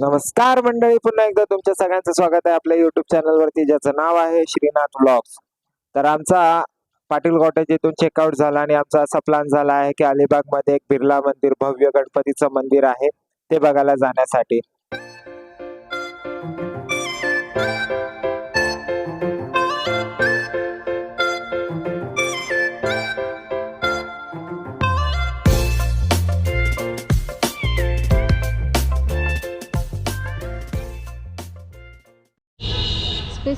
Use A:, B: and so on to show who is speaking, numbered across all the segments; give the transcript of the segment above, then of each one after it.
A: नमस्कार मंडळी पुन्हा एकदा तुमच्या सगळ्यांचं स्वागत आहे आपल्या युट्यूब चॅनलवरती ज्याचं नाव आहे श्रीनाथ ब्लॉग्स तर आमचा पाटील कॉटेज इथून चेकआउट झाला आणि आमचा असा प्लॅन झाला आहे की अलिबागमध्ये एक बिर्ला मंदिर भव्य गणपतीचं मंदिर आहे ते बघायला जाण्यासाठी.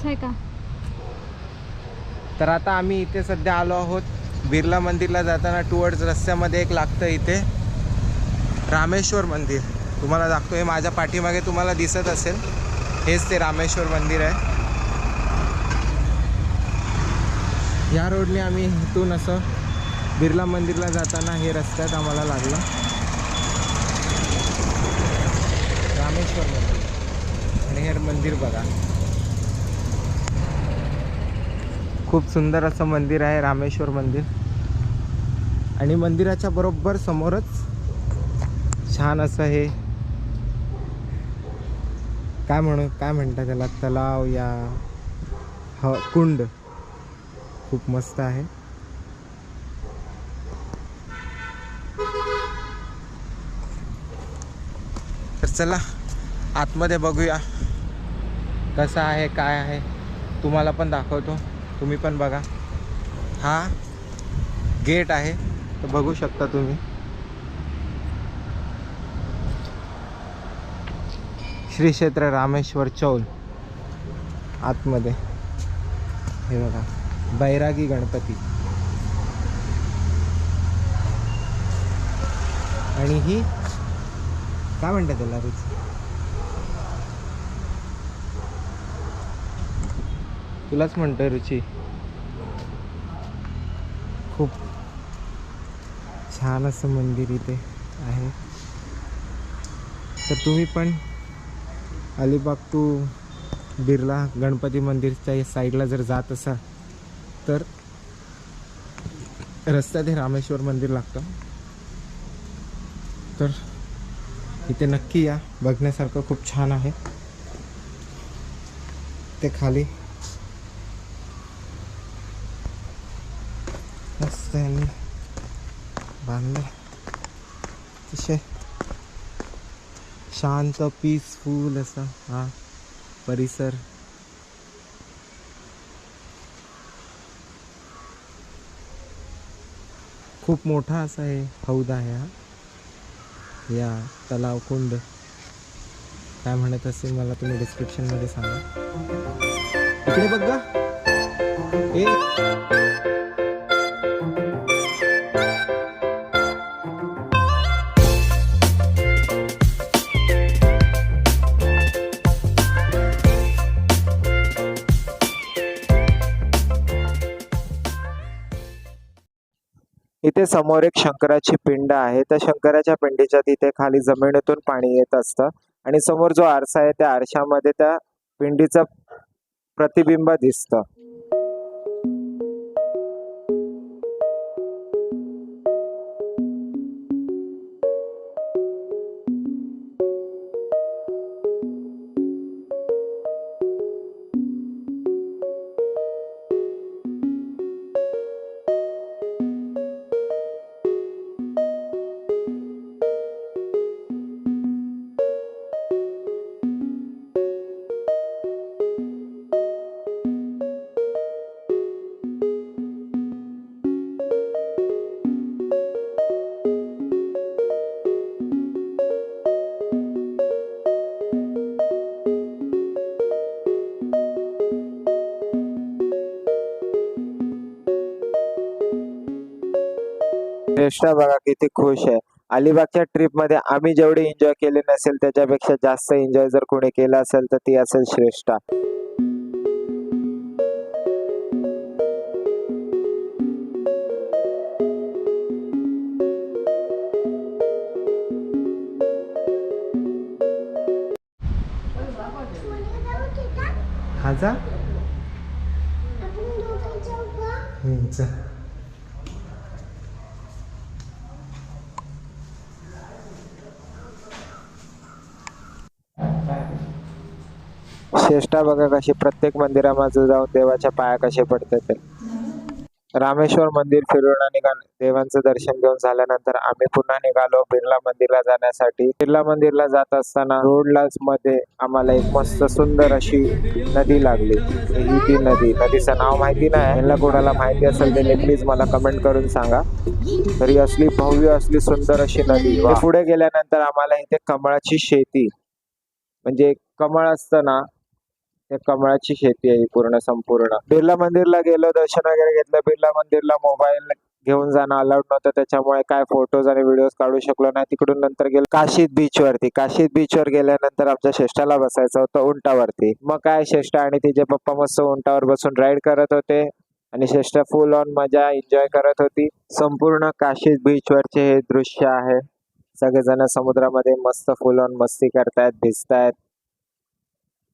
B: स्पेस आहे का?
A: तर आता आम्ही इथे सध्या आलो आहोत. बिर्ला मंदिरला जाताना टुवर्ड्स रस्त्यामध्ये एक लागतं इथे. रामेश्वर मंदिर. तुम्हाला दाखतोय माझ्या पाठीमागे तुम्हाला दिसत असेल. हेच ते रामेश्वर मंदिर आहे. या रोडने आम्ही इथून असं बिर्ला मंदिरला जाताना हे रस्त्यात आम्हाला लागलं. रामेश्वर मंदिर. आणि हे मंदिर बघा. खूप सुंदर असं मंदिर आहे रामेश्वर मंदिर. आणि मंदिराच्या बरोबर समोरच छान असं हे. काय म्हणू काय म्हणतात त्याला? तलाव या ह कुंड. खूप मस्त आहे. तर चला आतमध्ये बघूया. कसं आहे काय आहे तुम्हाला पण दाखवतो. तुम्ही पण बघा. हा गेट आहे तर बघू शकता तुम्ही. श्री क्षेत्र रामेश्वर चौल आतमध्ये. हे बघा बैरागी गणपती. आणि ही काय म्हणतात त्याला? रुची तुलाच म्हणतोय रुची. खूप छान असं मंदिर इथे आहे. तर तुम्ही पण अलिबाग टू बिर्ला गणपती मंदिरच्या या साईडला जर जात असाल तर रस्त्यात हे रामेश्वर मंदिर लागतं. तर इथे नक्की या. बघण्यासारखं खूप छान आहे. ते खाली मस्त यांनी बांधलं अतिशय शांत पीसफुल असा हा परिसर खूप मोठा असा हे हौद आहे हा. या तलाव कुंड. काय म्हणत असेल मला तुम्ही डिस्क्रिप्शनमध्ये सांगा. इकडे बघ गा. ए. इथे समोर एक शंकराची पिंड आहे. त्या शंकराच्या पिंडीच्या तिथे खाली जमिनीतून पाणी येत असतं आणि समोर जो आरसा आहे त्या आरशामध्ये त्या पिंडीचं प्रतिबिंब दिसतं. श्रेष्ठा बघा किती खुश आहे. अलिबागच्या ट्रिपमध्ये आम्ही जेवढे एन्जॉय केले नसेल त्याच्यापेक्षा जास्त एन्जॉय जर कोणी केला असेल तर ती असेल श्रेष्ठा. हा जा. हम्म, जा. श्रेष्ठा बघा कशी प्रत्येक मंदिरामध्ये जाऊन देवाच्या पाया कसे पडते ते. रामेश्वर मंदिर फिरून आणि देवांचं दर्शन घेऊन झाल्यानंतर आम्ही पुन्हा निघालो बिर्ला मंदिरला जाण्यासाठी. बिर्ला मंदिरला जात असताना रोडलाच मध्ये आम्हाला एक मस्त सुंदर अशी नदी लागली. ही ती नदी नदीचं नाव माहिती नाही. यांना कोणाला माहिती असेल त्याने प्लीज मला कमेंट करून सांगा. तरी असली भव्य असली सुंदर अशी नदी. ते पुढे गेल्यानंतर आम्हाला इथे कमळाची शेती म्हणजे कमळ असतं ना ते कमळाची शेती आहे पूर्ण संपूर्ण. बिर्ला मंदिरला गेलो दर्शन वगैरे घेतलं. बिर्ला मंदिरला मोबाईल घेऊन जाणं अलाउड नव्हतं. त्याच्यामुळे काय फोटोज आणि व्हिडिओज काढू शकलो नाही. तिकडून नंतर गेलो काशीद बीच वरती. काशीद बीच वर गेल्यानंतर आमच्या श्रेष्ठाला बसायचं होतं उंटावरती. मग काय श्रेष्ठा आणि तिचे पप्पा मस्त उंटावर बसून राईड करत होते. आणि श्रेष्ठ फुल ऑन मजा एन्जॉय करत होती. संपूर्ण काशीद बीच वरचे हे दृश्य आहे. सगळेजण समुद्रामध्ये मस्त फुल ऑन मस्ती करतायत भिजतायत.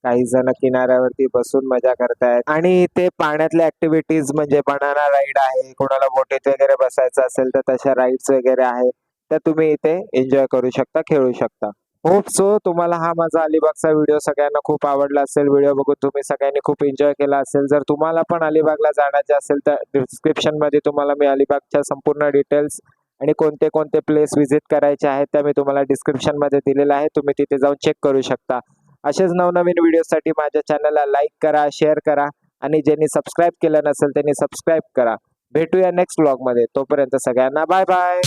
A: काही जण किनाऱ्यावरती बसून मजा करतायत. आणि ते पाण्यातल्या ऍक्टिव्हिटीज म्हणजे बनाना राईड आहे कोणाला बोटीत वगैरे बसायचं असेल तर तशा राईड्स वगैरे आहे तर तुम्ही इथे एन्जॉय करू शकता खेळू शकता. होप सो तुम्हाला हा माझा अलिबागचा व्हिडिओ सगळ्यांना खूप आवडला असेल. व्हिडिओ बघून तुम्ही सगळ्यांनी खूप एन्जॉय केला असेल. जर तुम्हाला पण अलिबागला जाण्याचे असेल तर डिस्क्रिप्शनमध्ये तुम्हाला मी अलिबागच्या संपूर्ण डिटेल्स आणि कोणते कोणते प्लेस व्हिजिट करायचे आहेत त्या मी तुम्हाला डिस्क्रिप्शनमध्ये दिलेलं आहे. तुम्ही तिथे जाऊन चेक करू शकता. असेच नवनवीन व्हिडिओसाठी माझ्या चॅनलला लाईक करा शेअर करा आणि ज्यांनी सबस्क्राईब केलं नसेल त्यांनी सबस्क्राईब करा. भेटूया नेक्स्ट ब्लॉगमध्ये तोपर्यंत सगळ्यांना बाय बाय